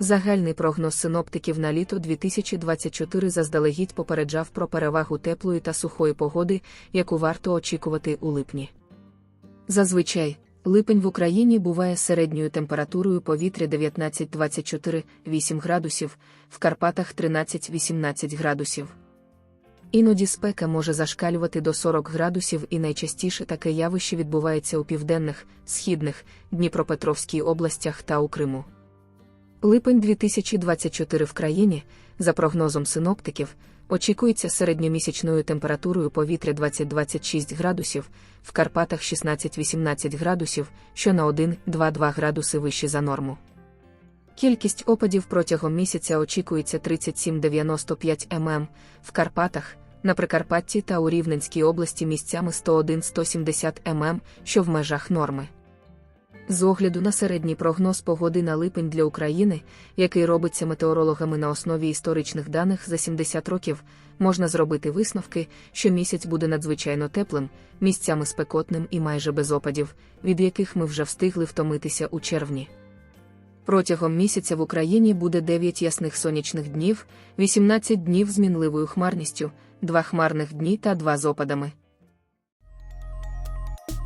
Загальний прогноз синоптиків на літо 2024 заздалегідь попереджав про перевагу теплої та сухої погоди, яку варто очікувати у липні. Зазвичай, липень в Україні буває середньою температурою повітря 19-24-8 градусів, в Карпатах 13-18 градусів. Іноді спека може зашкалювати до 40 градусів і найчастіше таке явище відбувається у південних, східних, Дніпропетровській областях та у Криму. Липень 2024 в країні, за прогнозом синоптиків, очікується середньомісячною температурою повітря 20-26 градусів, в Карпатах 16-18 градусів, що на 1-2-2 градуси вище за норму. Кількість опадів протягом місяця очікується 37-95 мм, в Карпатах, на Прикарпатті та у Рівненській області місцями 101-170 мм, що в межах норми. З огляду на середній прогноз погоди на липень для України, який робиться метеорологами на основі історичних даних за 70 років, можна зробити висновки, що місяць буде надзвичайно теплим, місцями спекотним і майже без опадів, від яких ми вже встигли втомитися у червні. Протягом місяця в Україні буде 9 ясних сонячних днів, 18 днів з мінливою хмарністю, 2 хмарних дні та 2 з опадами.